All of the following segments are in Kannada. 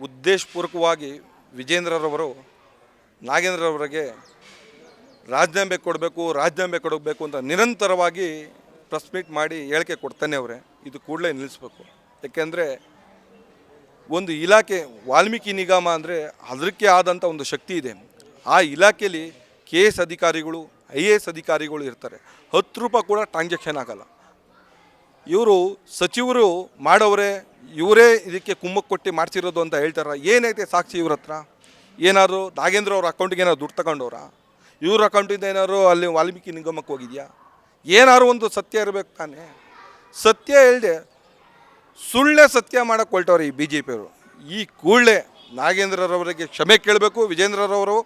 ಉದ್ದೇಶಪೂರ್ವಕವಾಗಿ ವಿಜೇಂದ್ರರವರು ನಾಗೇಂದ್ರರವರಿಗೆ ರಾಜೀನಾಮೆ ಕೊಡಬೇಕು ರಾಜೀನಾಮೆ ಕೊಡಬೇಕು ಅಂತ ನಿರಂತರವಾಗಿ ಪ್ರೆಸ್ ಮೀಟ್ ಮಾಡಿ ಹೇಳಿಕೆ ಕೊಡ್ತಾನೆ ಅವರೇ. ಇದು ಕೂಡಲೇ ನಿಲ್ಲಿಸ್ಬೇಕು. ಯಾಕೆಂದರೆ ಒಂದು ಇಲಾಖೆ, ವಾಲ್ಮೀಕಿ ನಿಗಮ ಅಂದರೆ ಅದಕ್ಕೆ ಆದಂಥ ಒಂದು ಶಕ್ತಿ ಇದೆ. ಆ ಇಲಾಖೆಯಲ್ಲಿ ಕೆ ಎಸ್ ಅಧಿಕಾರಿಗಳು, ಐ ಎ ಎಸ್ ಅಧಿಕಾರಿಗಳು ಇರ್ತಾರೆ. ಹತ್ತು ರೂಪಾಯಿ ಕೂಡ ಟ್ರಾನ್ಸಾಕ್ಷನ್ ಆಗಲ್ಲ. ಇವರು ಸಚಿವರು ಮಾಡೋರೆ ಇವರೇ ಇದಕ್ಕೆ ಕುಮ್ಮಕ್ಕೆ ಕೊಟ್ಟು ಮಾಡಿಸಿರೋದು ಅಂತ ಹೇಳ್ತಾರ. ಏನೈತೆ ಸಾಕ್ಷಿ ಇವ್ರ ಹತ್ರ? ಏನಾದ್ರು ನಾಗೇಂದ್ರ ಅವ್ರ ಅಕೌಂಟಿಗೆ ಏನಾದ್ರು ದುಡ್ಡು ತಗೊಂಡವ್ರ? ಇವ್ರ ಅಕೌಂಟಿಂದ ಏನಾದ್ರು ಅಲ್ಲಿ ವಾಲ್ಮೀಕಿ ನಿಗಮಕ್ಕೆ ಹೋಗಿದೆಯಾ? ಏನಾದ್ರು ಒಂದು ಸತ್ಯ ಇರಬೇಕು ತಾನೇ. ಸತ್ಯ ಹೇಳಿದೆ, ಸುಳ್ಳೆ ಸತ್ಯ ಮಾಡಕ್ಕೆ ಹೊಲ್ಟವ್ರೆ ಈ ಬಿ ಜೆ ಪಿಯವರು ಈ ಕೂಡಲೇ ನಾಗೇಂದ್ರರವರಿಗೆ ಕ್ಷಮೆ ಕೇಳಬೇಕು, ವಿಜೇಂದ್ರರವರು.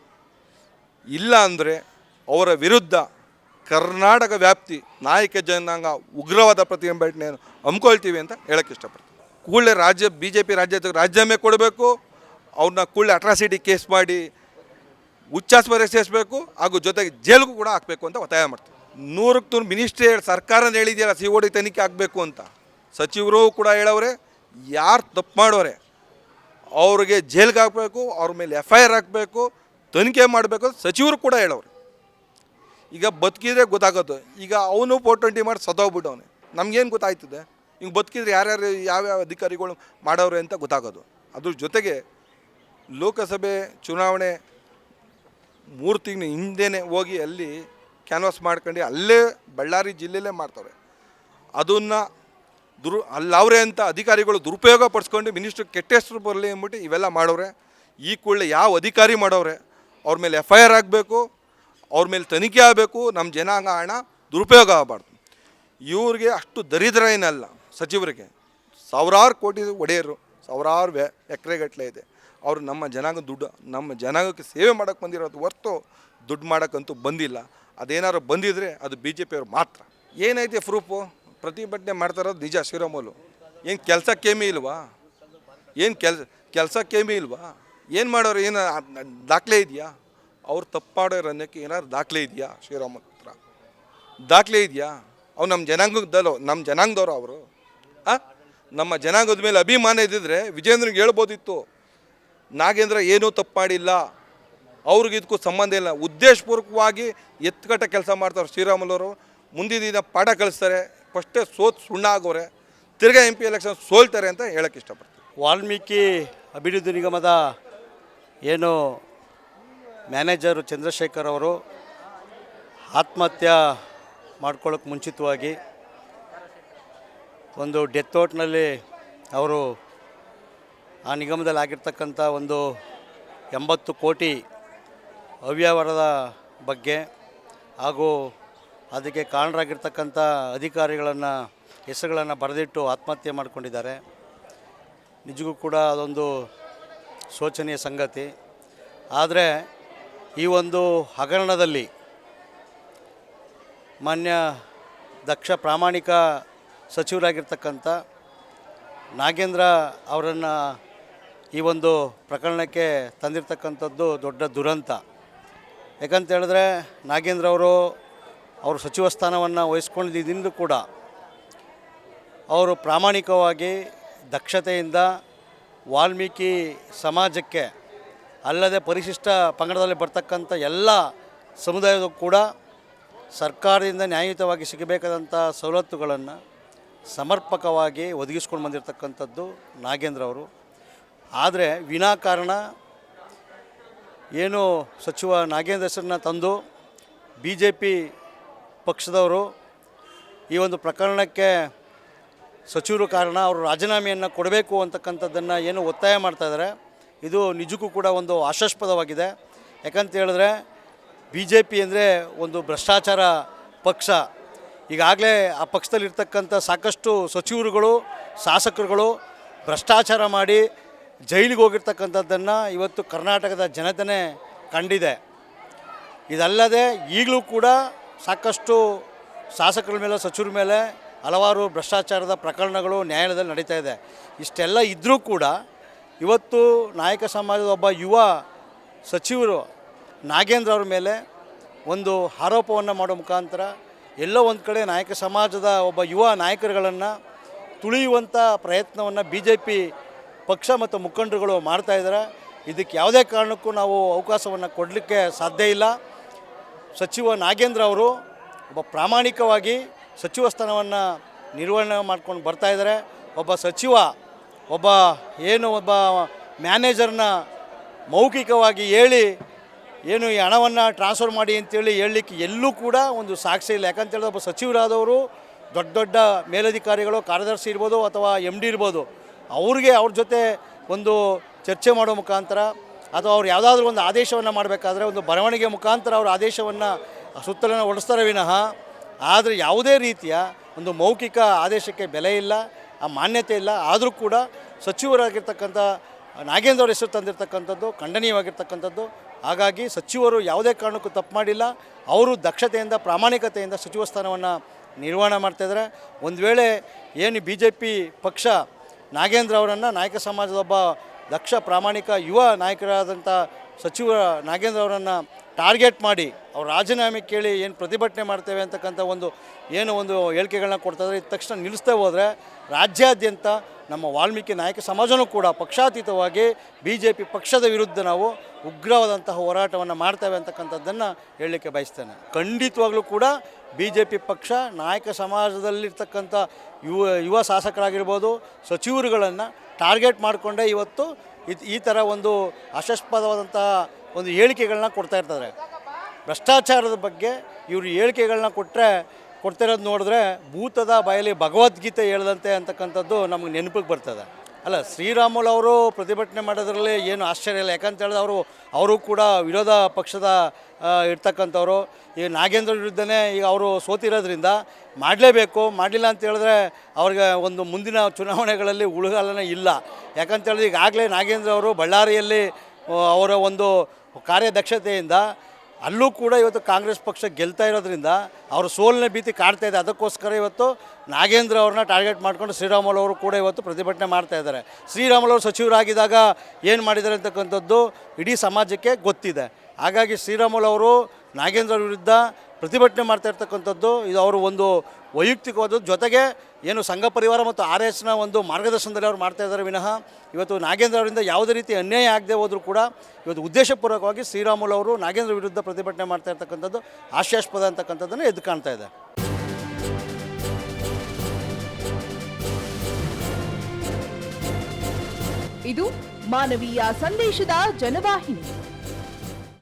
ಇಲ್ಲ ಅಂದರೆ ಅವರ ವಿರುದ್ಧ ಕರ್ನಾಟಕ ವ್ಯಾಪ್ತಿ ನಾಯಕ ಜನಾಂಗ ಉಗ್ರವಾದ ಪ್ರತಿಭಟನೆಯನ್ನು ಹಮ್ಮಿಕೊಳ್ತೀವಿ ಅಂತ ಹೇಳಕ್ಕೆ ಇಷ್ಟಪಡ್ತೀನಿ. ಕೂಡಲೇ ರಾಜ್ಯ ಬಿ ಜೆ ಪಿ ರಾಜ್ಯ ರಾಜೀನಾಮೆ ಕೊಡಬೇಕು. ಅವ್ರನ್ನ ಕೂಡಲೇ ಅಟ್ರಾಸಿಟಿ ಕೇಸ್ ಮಾಡಿ ಉಚ್ಚಾಸ್ಪದ ಸೇರಿಸಬೇಕು ಹಾಗೂ ಜೊತೆಗೆ ಜೈಲಿಗೂ ಕೂಡ ಹಾಕಬೇಕು ಅಂತ ಒತ್ತಾಯ ಮಾಡ್ತೀವಿ. ನೂರಕ್ಕೆ ನೂರು ಮಿನಿಸ್ಟ್ರಿ ಸರ್ಕಾರನ ಹೇಳಿದೆಯಲ್ಲ ಸಿ ಓಡಿ ತನಿಖೆ ಆಗಬೇಕು ಅಂತ. ಸಚಿವರು ಕೂಡ ಹೇಳವ್ರೆ, ಯಾರು ತಪ್ಪು ಮಾಡೋರೆ, ಅವ್ರಿಗೆ ಜೈಲ್ಗೆ ಹಾಕಬೇಕು, ಅವ್ರ ಮೇಲೆ ಎಫ್ ಐ ಆರ್ ಹಾಕಬೇಕು, ತನಿಖೆ ಮಾಡಬೇಕು ಸಚಿವರು ಕೂಡ ಹೇಳವ್ರೆ. ಈಗ ಬದುಕಿದ್ರೆ ಗೊತ್ತಾಗೋದು. ಈಗ ಅವನು ಫೋರ್ ಟ್ವೆಂಟಿ ಮಾಡಿ ಸತ್ತೋಗ್ಬಿಟ್ಟವನೆ. ನಮಗೇನು ಗೊತ್ತಾಯ್ತದೆ? ಈಗ ಬದುಕಿದ್ರೆ ಯಾರ್ಯಾರು ಯಾವ್ಯಾವ ಅಧಿಕಾರಿಗಳು ಮಾಡೋರು ಅಂತ ಗೊತ್ತಾಗೋದು. ಅದ್ರ ಜೊತೆಗೆ ಲೋಕಸಭೆ ಚುನಾವಣೆ ಮೂರು ತಿಂಗಳ ಹಿಂದೆನೇ ಹೋಗಿ ಅಲ್ಲಿ ಕ್ಯಾನ್ವಾಸ್ ಮಾಡ್ಕೊಂಡು ಅಲ್ಲೇ ಬಳ್ಳಾರಿ ಜಿಲ್ಲೆಯಲ್ಲೇ ಮಾಡ್ತವ್ರೆ. ಅದನ್ನು ದುರು ಅಲ್ಲವ್ರೆ ಅಂತ ಅಧಿಕಾರಿಗಳು ದುರುಪಯೋಗ ಪಡಿಸ್ಕೊಂಡು ಮಿನಿಸ್ಟ್ರ್ ಕೆಟ್ಟ ಹೆಸರು ಬರಲಿ ಅಂದ್ಬಿಟ್ಟು ಇವೆಲ್ಲ ಮಾಡೋರೆ ಈ ಕೂಡಲೇ ಯಾವ ಅಧಿಕಾರಿ ಮಾಡೋರೆ ಅವ್ರ ಮೇಲೆ ಎಫ್ ಐ ಆರ್ ಆಗಬೇಕು, ಅವ್ರ ಮೇಲೆ ತನಿಖೆ ಆಗಬೇಕು ನಮ್ಮ ಜನಾಂಗ ಹಣ ದುರುಪಯೋಗ ಆಗಬಾರ್ದು. ಇವ್ರಿಗೆ ಅಷ್ಟು ದರಿದ್ರ ಏನಲ್ಲ ಸಚಿವರಿಗೆ. ಸಾವಿರಾರು ಕೋಟಿ ಒಡೆಯರು, ಸಾವಿರಾರು ವ್ಯ, ಎಕರೆಗಟ್ಟಲೆ ಇದೆ. ಅವರು ನಮ್ಮ ಜನಾಂಗ ದುಡ್ಡು, ನಮ್ಮ ಜನಾಂಗಕ್ಕೆ ಸೇವೆ ಮಾಡೋಕ್ಕೆ ಬಂದಿರೋದು ಹೊರ್ತು ದುಡ್ಡು ಮಾಡೋಕ್ಕಂತೂ ಬಂದಿಲ್ಲ. ಅದೇನಾದ್ರು ಬಂದಿದ್ರೆ ಅದು ಬಿ ಜೆ ಪಿಯವ್ರು ಮಾತ್ರ. ಏನೈತೆ ಪ್ರೂಫು? ಪ್ರತಿಭಟನೆ ಮಾಡ್ತಾ ಇರೋದು ನಿಜ ಶ್ರೀರಾಮುಲು ಏನು ಕೆಲಸ ಕೇಮಿ ಇಲ್ವಾ? ಏನು ಕೆಲ್ಸ ಕೆಲಸ ಕೇಮಿ ಇಲ್ವಾ? ಏನು ಮಾಡೋರು ಏನು ದಾಖಲೆ ಇದೆಯಾ? ಅವ್ರು ತಪ್ಪಾಡೋ ಅನ್ನೋಕ್ಕೆ ಏನಾದ್ರು ದಾಖಲೆ ಇದೆಯಾ ಶ್ರೀರಾಮುಲು ಹತ್ರ? ದಾಖಲೆ ಇದೆಯಾ? ಅವ್ರು ನಮ್ಮ ಜನಾಂಗದಲ್ಲೋ ನಮ್ಮ ಜನಾಂಗದವರು ಅವರು. ನಮ್ಮ ಜನಾಂಗದ ಮೇಲೆ ಅಭಿಮಾನ ಇದ್ದಿದ್ರೆ ವಿಜೇಂದ್ರನಿಗೆ ಹೇಳ್ಬೋದಿತ್ತು, ನಾಗೇಂದ್ರ ಏನೂ ತಪ್ಪು ಮಾಡಿಲ್ಲ ಅವ್ರಿಗೆ ಇದಕ್ಕೂ ಸಂಬಂಧ ಇಲ್ಲ. ಉದ್ದೇಶಪೂರ್ವಕವಾಗಿ ಎತ್ತುಕಟ್ಟ ಕೆಲಸ ಮಾಡ್ತಾರೆ ಶ್ರೀರಾಮುಲವರು ಮುಂದಿನ ದಿನ ಪಾಠ ಕಲಿಸ್ತಾರೆ ಫಸ್ಟೇ ಸೋತ್ ಸುಣ್ಣ ಆಗೋರೆ, ತಿರ್ಗಾ ಎಂ ಪಿ ಎಲೆಕ್ಷನ್ ಸೋಲ್ತಾರೆ ಅಂತ ಹೇಳಕ್ಕೆ ಇಷ್ಟಪಡ್ತೀನಿ. ವಾಲ್ಮೀಕಿ ಅಭಿವೃದ್ಧಿ ನಿಗಮದ ಏನು ಮ್ಯಾನೇಜರು ಚಂದ್ರಶೇಖರ್ ಅವರು ಆತ್ಮಹತ್ಯೆ ಮಾಡ್ಕೊಳ್ಳೋಕೆ ಮುಂಚಿತವಾಗಿ ಒಂದು ಡೆತ್ ಔಟ್ನಲ್ಲಿ ಅವರು ಆ ನಿಗಮದಲ್ಲಿ ಆಗಿರ್ತಕ್ಕಂಥ ಒಂದು ಎಂಬತ್ತು ಕೋಟಿ ಅವ್ಯವಹಾರದ ಬಗ್ಗೆ ಹಾಗೂ ಅದಕ್ಕೆ ಕಾರಣರಾಗಿರ್ತಕ್ಕಂಥ ಅಧಿಕಾರಿಗಳನ್ನು, ಹೆಸರುಗಳನ್ನು ಬರೆದಿಟ್ಟು ಆತ್ಮಹತ್ಯೆ ಮಾಡಿಕೊಂಡಿದ್ದಾರೆ. ನಿಜಕ್ಕೂ ಕೂಡ ಅದೊಂದು ಶೋಚನೀಯ ಸಂಗತಿ. ಆದರೆ ಈ ಒಂದು ಹಗರಣದಲ್ಲಿ ಮಾನ್ಯ ದಕ್ಷ ಪ್ರಾಮಾಣಿಕ ಸಚಿವರಾಗಿರ್ತಕ್ಕಂಥ ನಾಗೇಂದ್ರ ಅವರನ್ನು ಈ ಒಂದು ಪ್ರಕರಣಕ್ಕೆ ತಂದಿರತಕ್ಕಂಥದ್ದು ದೊಡ್ಡ ದುರಂತ. ಯಾಕಂತ ಹೇಳಿದ್ರೆ ನಾಗೇಂದ್ರ ಅವರು ಅವರು ಸಚಿವ ಸ್ಥಾನವನ್ನು ವಹಿಸ್ಕೊಂಡಿದ್ದಿಂದ ಕೂಡ ಅವರು ಪ್ರಾಮಾಣಿಕವಾಗಿ ದಕ್ಷತೆಯಿಂದ ವಾಲ್ಮೀಕಿ ಸಮಾಜಕ್ಕೆ ಅಲ್ಲದೆ ಪರಿಶಿಷ್ಟ ಪಂಗಡದಲ್ಲಿ ಬರ್ತಕ್ಕಂಥ ಎಲ್ಲ ಸಮುದಾಯದ ಕೂಡ ಸರ್ಕಾರದಿಂದ ನ್ಯಾಯಯುತವಾಗಿ ಸಿಗಬೇಕಾದಂಥ ಸವಲತ್ತುಗಳನ್ನು ಸಮರ್ಪಕವಾಗಿ ಒದಗಿಸ್ಕೊಂಡು ಬಂದಿರತಕ್ಕಂಥದ್ದು ನಾಗೇಂದ್ರ ಅವರು. ಆದರೆ ವಿನಾಕಾರಣ ಏನು ಸಚಿವ ನಾಗೇಂದ್ರ ಹೆಸರನ್ನ ತಂದು ಬಿ ಜೆ ಪಿ ಪಕ್ಷದವರು ಈ ಒಂದು ಪ್ರಕರಣಕ್ಕೆ ಸಚಿವರು ಕಾರಣ ಅವರು ರಾಜೀನಾಮೆಯನ್ನು ಕೊಡಬೇಕು ಅಂತಕ್ಕಂಥದ್ದನ್ನು ಏನು ಒತ್ತಾಯ ಮಾಡ್ತಾಯಿದ್ದಾರೆ ಇದು ನಿಜಕ್ಕೂ ಕೂಡ ಒಂದು ಆಶಾಸ್ಪದವಾಗಿದೆ. ಯಾಕಂತ ಹೇಳಿದ್ರೆ ಬಿ ಜೆ ಪಿ ಅಂದರೆ ಒಂದು ಭ್ರಷ್ಟಾಚಾರ ಪಕ್ಷ. ಈಗಾಗಲೇ ಆ ಪಕ್ಷದಲ್ಲಿರ್ತಕ್ಕಂಥ ಸಾಕಷ್ಟು ಸಚಿವರುಗಳು, ಶಾಸಕರುಗಳು ಭ್ರಷ್ಟಾಚಾರ ಮಾಡಿ ಜೈಲಿಗೆ ಹೋಗಿರ್ತಕ್ಕಂಥದ್ದನ್ನು ಇವತ್ತು ಕರ್ನಾಟಕದ ಜನತೆನೇ ಕಂಡಿದೆ. ಇದಲ್ಲದೆ ಈಗಲೂ ಕೂಡ ಸಾಕಷ್ಟು ಶಾಸಕರ ಮೇಲೆ, ಸಚಿವರ ಮೇಲೆ ಹಲವಾರು ಭ್ರಷ್ಟಾಚಾರದ ಪ್ರಕರಣಗಳು ನ್ಯಾಯಾಲಯದಲ್ಲಿ ನಡೀತಾ ಇದೆ. ಇಷ್ಟೆಲ್ಲ ಇದ್ದರೂ ಕೂಡ ಇವತ್ತು ನಾಯಕ ಸಮಾಜದ ಒಬ್ಬ ಯುವ ಸಚಿವರು ನಾಗೇಂದ್ರ ಅವ್ರ ಮೇಲೆ ಒಂದು ಆರೋಪವನ್ನು ಮಾಡೋ ಮುಖಾಂತರ ಎಲ್ಲೋ ಒಂದು ಕಡೆ ನಾಯಕ ಸಮಾಜದ ಒಬ್ಬ ಯುವ ನಾಯಕರುಗಳನ್ನು ತುಳಿಯುವಂಥ ಪ್ರಯತ್ನವನ್ನು ಬಿ ಜೆ ಪಿ ಪಕ್ಷ ಮತ್ತು ಮುಖಂಡರುಗಳು ಮಾಡ್ತಾಯಿದ್ದಾರೆ ಇದಕ್ಕೆ ಯಾವುದೇ ಕಾರಣಕ್ಕೂ ನಾವು ಅವಕಾಶವನ್ನು ಕೊಡಲಿಕ್ಕೆ ಸಾಧ್ಯ ಇಲ್ಲ. ಸಚಿವ ನಾಗೇಂದ್ರ ಅವರು ಒಬ್ಬ ಪ್ರಾಮಾಣಿಕವಾಗಿ ಸಚಿವ ಸ್ಥಾನವನ್ನು ನಿರ್ವಹಣೆ ಮಾಡ್ಕೊಂಡು ಬರ್ತಾ ಇದ್ದಾರೆ. ಒಬ್ಬ ಸಚಿವ, ಒಬ್ಬ ಏನು ಒಬ್ಬ ಮ್ಯಾನೇಜರ್ನ ಮೌಖಿಕವಾಗಿ ಹೇಳಿ ಏನು ಈ ಹಣವನ್ನು ಟ್ರಾನ್ಸ್ಫರ್ ಮಾಡಿ ಅಂತೇಳಿ ಹೇಳಲಿಕ್ಕೆ ಎಲ್ಲೂ ಕೂಡ ಒಂದು ಸಾಕ್ಷಿ ಇಲ್ಲ. ಯಾಕಂತ ಹೇಳಿದ್ರೆ ಒಬ್ಬ ಸಚಿವರಾದವರು ದೊಡ್ಡ ದೊಡ್ಡ ಮೇಲಧಿಕಾರಿಗಳು, ಕಾರ್ಯದರ್ಶಿ ಇರ್ಬೋದು ಅಥವಾ ಎಂ ಡಿ ಇರ್ಬೋದು, ಅವ್ರಿಗೆ ಅವ್ರ ಜೊತೆ ಒಂದು ಚರ್ಚೆ ಮಾಡೋ ಮುಖಾಂತರ ಅಥವಾ ಅವ್ರು ಯಾವುದಾದ್ರೂ ಒಂದು ಆದೇಶವನ್ನು ಮಾಡಬೇಕಾದ್ರೆ ಒಂದು ಬರವಣಿಗೆ ಮುಖಾಂತರ ಅವ್ರ ಆದೇಶವನ್ನು ಸುತ್ತಲನ್ನು ಹೊಡಿಸ್ತಾರೆ ವಿನಃ, ಆದರೆ ಯಾವುದೇ ರೀತಿಯ ಒಂದು ಮೌಖಿಕ ಆದೇಶಕ್ಕೆ ಬೆಲೆ ಇಲ್ಲ, ಆ ಮಾನ್ಯತೆ ಇಲ್ಲ. ಆದರೂ ಕೂಡ ಸಚಿವರಾಗಿರ್ತಕ್ಕಂಥ ನಾಗೇಂದ್ರ ಅವರ ಹೆಸರು ತಂದಿರತಕ್ಕಂಥದ್ದು, ಖಂಡನೀಯವಾಗಿರ್ತಕ್ಕಂಥದ್ದು ಹಾಗಾಗಿ ಸಚಿವರು ಯಾವುದೇ ಕಾರಣಕ್ಕೂ ತಪ್ಪು ಮಾಡಿಲ್ಲ. ಅವರು ದಕ್ಷತೆಯಿಂದ, ಪ್ರಾಮಾಣಿಕತೆಯಿಂದ ಸಚಿವ ಸ್ಥಾನವನ್ನು ನಿರ್ವಹಣೆ ಮಾಡ್ತಾಯಿದ್ದಾರೆ ಒಂದು ವೇಳೆ ಏನು ಬಿ ಜೆ ಪಿ ಪಕ್ಷ ನಾಗೇಂದ್ರ ಅವರನ್ನು ನಾಯಕ ಸಮಾಜದ ಒಬ್ಬ ದಕ್ಷ, ಪ್ರಾಮಾಣಿಕ ಯುವ ನಾಯಕರಾದಂಥ ಸಚಿವ ನಾಗೇಂದ್ರ ಅವರನ್ನು ಟಾರ್ಗೆಟ್ ಮಾಡಿ ಅವ್ರ ರಾಜೀನಾಮೆ ಕೇಳಿ ಏನು ಪ್ರತಿಭಟನೆ ಮಾಡ್ತೇವೆ ಅಂತಕ್ಕಂಥ ಒಂದು, ಏನು ಒಂದು ಹೇಳಿಕೆಗಳನ್ನ ಕೊಡ್ತಾಯಿದ್ರೆ ತಕ್ಷಣ ನಿಲ್ಲಿಸ್ತೇ ಹೋದರೆ ರಾಜ್ಯಾದ್ಯಂತ ನಮ್ಮ ವಾಲ್ಮೀಕಿ ನಾಯಕ ಸಮಾಜನೂ ಕೂಡ ಪಕ್ಷಾತೀತವಾಗಿ ಬಿ ಜೆ ಪಿ ಪಕ್ಷದ ವಿರುದ್ಧ ನಾವು ಉಗ್ರವಾದಂತಹ ಹೋರಾಟವನ್ನು ಮಾಡ್ತೇವೆ ಅಂತಕ್ಕಂಥದ್ದನ್ನು ಹೇಳಲಿಕ್ಕೆ ಬಯಸ್ತೇನೆ. ಖಂಡಿತವಾಗಲೂ ಕೂಡ ಬಿ ಜೆ ಪಿ ಪಕ್ಷ ನಾಯಕ ಸಮಾಜದಲ್ಲಿರ್ತಕ್ಕಂಥ ಯುವ ಯುವ ಶಾಸಕರಾಗಿರ್ಬೋದು, ಸಚಿವರುಗಳನ್ನು ಟಾರ್ಗೆಟ್ ಮಾಡಿಕೊಂಡೇ ಇವತ್ತು ಈ ಥರ ಒಂದು ಅಶಸ್ಪದವಾದಂತಹ ಒಂದು ಹೇಳಿಕೆಗಳನ್ನ ಕೊಡ್ತಾ ಇರ್ತಾರೆ. ಭ್ರಷ್ಟಾಚಾರದ ಬಗ್ಗೆ ಇವರು ಹೇಳಿಕೆಗಳನ್ನ ಕೊಟ್ಟರೆ ಕೊಡ್ತಿರೋದು ನೋಡಿದ್ರೆ ಭೂತದ ಬಾಯಲ್ಲಿ ಭಗವದ್ಗೀತೆ ಹೇಳ್ದಂತೆ ಅಂತಕ್ಕಂಥದ್ದು ನಮಗೆ ನೆನಪಿಗೆ ಬರ್ತದೆ. ಅಲ್ಲ, ಶ್ರೀರಾಮುಲು ಅವರು ಪ್ರತಿಭಟನೆ ಮಾಡೋದ್ರಲ್ಲಿ ಏನು ಆಶ್ಚರ್ಯ ಇಲ್ಲ. ಯಾಕಂತ ಹೇಳಿದ್ರೆ ಅವರು ಅವರು ಕೂಡ ವಿರೋಧ ಪಕ್ಷದ ಇರ್ತಕ್ಕಂಥವ್ರು. ಈ ನಾಗೇಂದ್ರ ವಿರುದ್ಧನೇ ಈಗ ಅವರು ಸೋತಿರೋದ್ರಿಂದ ಮಾಡಲೇಬೇಕು, ಮಾಡಲಿಲ್ಲ ಅಂತ ಹೇಳಿದ್ರೆ ಅವ್ರಿಗೆ ಒಂದು ಮುಂದಿನ ಚುನಾವಣೆಗಳಲ್ಲಿ ಉಳುಗಾಲನೇ ಇಲ್ಲ. ಯಾಕಂತ ಹೇಳಿದ್ರೆ ಈಗಾಗಲೇ ನಾಗೇಂದ್ರ ಅವರು ಬಳ್ಳಾರಿಯಲ್ಲಿ ಅವರ ಒಂದು ಕಾರ್ಯದಕ್ಷತೆಯಿಂದ ಅಲ್ಲೂ ಕೂಡ ಇವತ್ತು ಕಾಂಗ್ರೆಸ್ ಪಕ್ಷ ಗೆಲ್ತಾ ಇರೋದ್ರಿಂದ ಅವ್ರ ಸೋಲಿನ ಭೀತಿ ಕಾಡ್ತಾ ಇದೆ. ಅದಕ್ಕೋಸ್ಕರ ಇವತ್ತು ನಾಗೇಂದ್ರ ಅವ್ರನ್ನ ಟಾರ್ಗೆಟ್ ಮಾಡ್ಕೊಂಡು ಶ್ರೀರಾಮುಲು ಅವರು ಕೂಡ ಇವತ್ತು ಪ್ರತಿಭಟನೆ ಮಾಡ್ತಾ ಇದ್ದಾರೆ. ಶ್ರೀರಾಮುಲು ಅವರು ಸಚಿವರಾಗಿದ್ದಾಗ ಏನು ಮಾಡಿದ್ದಾರೆ ಅಂತಕ್ಕಂಥದ್ದು ಇಡೀ ಸಮಾಜಕ್ಕೆ ಗೊತ್ತಿದೆ. ಹಾಗಾಗಿ ಶ್ರೀರಾಮುಲು ಅವರು, ನಾಗೇಂದ್ರ ವಿರುದ್ಧ ಪ್ರತಿಭಟನೆ ಮಾಡ್ತಾ ಇರ್ತಕ್ಕಂಥದ್ದು ಇದು ಅವರು ಒಂದು ವೈಯಕ್ತಿಕವಾದ ಜೊತೆಗೆ ಏನು ಸಂಘ ಪರಿವಾರ ಮತ್ತು ಆರ್ ಎಸ್ನ ಒಂದು ಮಾರ್ಗದರ್ಶನದಲ್ಲಿ ಅವ್ರು ಮಾಡ್ತಾ ಇದ್ದಾರೆ ವಿನಃ ಇವತ್ತು ನಾಗೇಂದ್ರ ಅವರಿಂದ ಯಾವುದೇ ರೀತಿ ಅನ್ಯಾಯ ಆಗದೆ ಹೋದರೂ ಕೂಡ ಇವತ್ತು ಉದ್ದೇಶಪೂರ್ವಕವಾಗಿ ಶ್ರೀರಾಮುಲು ಅವರು ನಾಗೇಂದ್ರ ವಿರುದ್ಧ ಪ್ರತಿಭಟನೆ ಮಾಡ್ತಾ ಇರ್ತಕ್ಕಂಥದ್ದು ಹಾಸ್ಯಾಸ್ಪದ ಅಂತಕ್ಕಂಥದ್ದನ್ನು ಎದ್ದು ಕಾಣ್ತಾ ಇದೆ. ಇದು ಮಾನವೀಯ ಸಂದೇಶದ ಜನವಾಹಿನಿ.